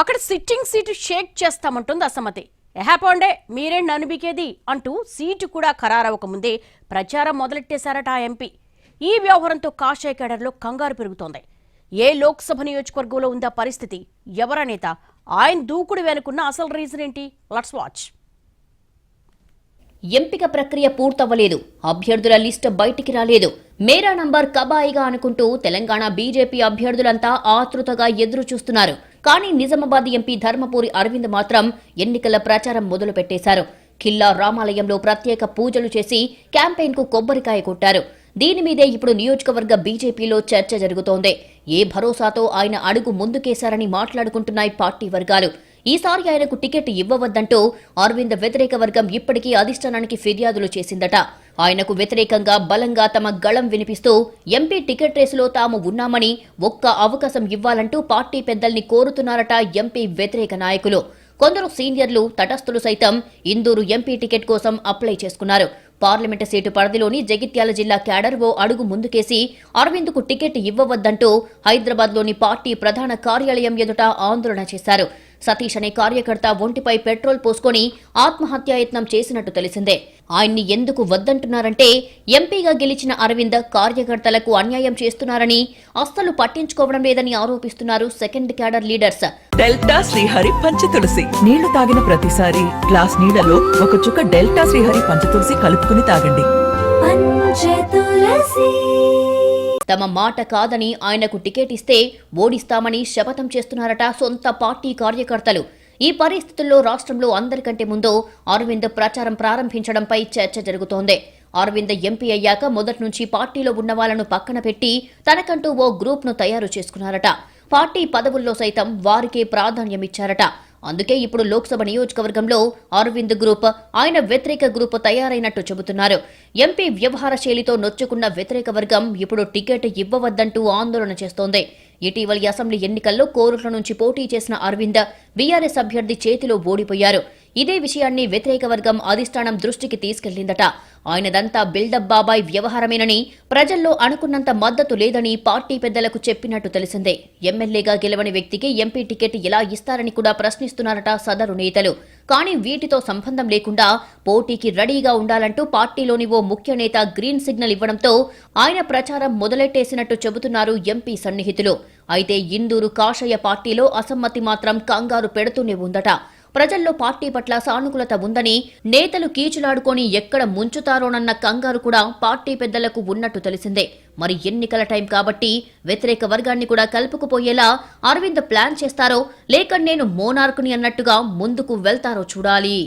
అక్కడ sitting seat Sheikh చేస్తామంటుంది అసమ్మతి. ఎహాపోండే మీరే ననుబికేది అంటూ సీటు కూడా ఖరారవ్వకముందే ప్రచారం మొదలెట్టేశారట ఆ ఎంపీ. ఈ వ్యవహారంతో కాషాయ కేడర్లో కంగారు పెరుగుతోంది. ఏ లోక్సభ నియోజకవర్గంలో ఉందా పరిస్థితి? ఎవరా నేత? ఆయన దూకుడు వెనుకున్న అసలు రీజన్ ఏంటి? లట్స్ వాచ్ ఎంపిక ప్రక్రియ పూర్తవ్వలేదు. అభ్యర్థుల లిస్టు బయటికి రాలేదు. మేరా నంబర్ కబాయిగా అనుకుంటూ తెలంగాణ బీజేపీ అభ్యర్థులంతా ఆతృతగా ఎదురు చూస్తున్నారు కానీ నిజామాబాద్ ఎంపీ ధర్మపురి అరవింద్ మాత్రం ఎన్నికల ప్రచారం మొదలు పెట్టేశారు ఖిల్లా రామాలయంలో ప్రత్యేక పూజలు చేసి క్యాంపెయిన్కు కొబ్బరికాయ కొట్టారు. దీని మీదే ఇప్పుడు నియోజకవర్గ బీజేపీలో చర్చ జరుగుతోంది. ఏ భరోసాతో ఆయన అడుగు ముందుకేశారని మాట్లాడుకుంటున్నాయి పార్టీ వర్గాలు. ఈసారి ఆయనకు టికెట్ ఇవ్వవద్దంటూ అరవింద్ వ్యతిరేక వర్గం ఇప్పటికీ అధిష్టానానికి ఫిర్యాదులు చేసిందట. ఆయనకు వ్యతిరేకంగా బలంగా తమ గళం వినిపిస్తూ ఎంపీ టికెట్ రేసులో తాము ఉన్నామని ఒక్క అవకాశం ఇవ్వాలంటూ పార్టీ పెద్దల్ని కోరుతున్నారట ఎంపీ వ్యతిరేక నాయకులు. కొందరు సీనియర్లు తటస్థులు సైతం ఇందూరు ఎంపీ టికెట్ కోసం అప్లై చేసుకున్నారు. పార్లమెంటు సీటు పరిధిలోని జగిత్యాల జిల్లా క్యాడర్ ఓ అడుగు ముందుకేసి అరవింద్కు టికెట్ ఇవ్వవద్దంటూ హైదరాబాద్లోని పార్టీ ప్రధాన కార్యాలయం ఎదుట ఆందోళన చేశారు. సతీష్ అనే కార్యకర్త ఒంటిపై పెట్రోల్ పోసుకొని ఆత్మహత్యాయత్నం చేసినట్టు తెలిసిందే. ఆయన్ని ఎందుకు వద్దంటున్నారంటే ఎంపీగా గెలిచిన అరవింద్ కార్యకర్తలకు అన్యాయం చేస్తున్నారని అస్సలు పట్టించుకోవడం లేదని ఆరోపిస్తున్నారు second cadre leaders. Delta Srihari Panchatulasi నీళ్ళు తాగిన ప్రతిసారి గ్లాస్ నీళ్ళలో ఒక చుక్క డెల్టా శ్రీహరి పంచతులసి కలుపుకుని తాగండి. తమ మాట కాదని ఆయనకు టికెట్ ఇస్తే ఓడిస్తామని శపథం చేస్తున్నారట సొంత పార్టీ కార్యకర్తలు. ఈ పరిస్థితుల్లో రాష్ట్రంలో అందరికంటే ముందు అరవింద్ ప్రచారం ప్రారంభించడంపై చర్చ జరుగుతోంది. అరవింద్ ఎంపీ అయ్యాక మొదటి నుంచి పార్టీలో ఉన్న వాళ్ళను పక్కన పెట్టి తనకంటూ ఓ గ్రూప్ను తయారు చేసుకున్నారట. పార్టీ పదవుల్లో సైతం వారికే ప్రాధాన్యమిచ్చారట. అందుకే ఇప్పుడు లోక్సభ నియోజకవర్గంలో అరవింద్ గ్రూప్ ఆయన వ్యతిరేక గ్రూప్ తయారైనట్టు చెబుతున్నారు. ఎంపీ వ్యవహార శైలితో నొచ్చుకున్న వ్యతిరేక వర్గం ఇప్పుడు టికెట్ ఇవ్వవద్దంటూ ఆందోళన చేస్తోంది. ఇటీవలి అసెంబ్లీ ఎన్నికల్లో కోరుట్ల నుంచి పోటీ చేసిన అరవింద్ బీఆర్ఎస్ అభ్యర్థి చేతిలో ఓడిపోయారు. ఇదే విషయాన్ని వ్యతిరేక వర్గం అధిష్టానం దృష్టికి తీసుకెళ్ళిందట. ఆయనదంతా బిల్డప్ బాబాయ్ వ్యవహారమేనని ప్రజల్లో అనుకున్నంత మద్దతు లేదని పార్టీ పెద్దలకు చెప్పినట్టు తెలిసిందే. ఎమ్మెల్యేగా గెలవని వ్యక్తికి ఎంపీ టికెట్ ఎలా ఇస్తారని కూడా ప్రశ్నిస్తున్నారట సదరు నేతలు. కానీ వీటితో సంబంధం లేకుండా పోటీకి రెడీగా ఉండాలంటూ పార్టీలోని ఓ ముఖ్య నేత గ్రీన్ సిగ్నల్ ఇవ్వడంతో ఆయన ప్రచారం మొదలెట్టేసినట్టు చెబుతున్నారు ఎంపీ సన్నిహితులు. అయితే ఇందూరు కాషాయ పార్టీలో అసమ్మతి మాత్రం కంగారు పెడుతూనే ఉందట. ప్రజల్లో పార్టీ పట్ల సానుకూలత ఉందని నేతలు కీచులాడుకొని ఎక్కడ ముంచుతారోనన్న కంగారు కూడా పార్టీ పెద్దలకు ఉన్నట్టు తెలిసిందే. మరి ఎన్నికల టైం కాబట్టి వ్యతిరేక వర్గాన్ని కూడా కలుపుకుపోయేలా అరవింద్ ప్లాన్ చేస్తారో లేక నేను మోనార్కుని అన్నట్టుగా ముందుకు వెళ్తారో చూడాలి.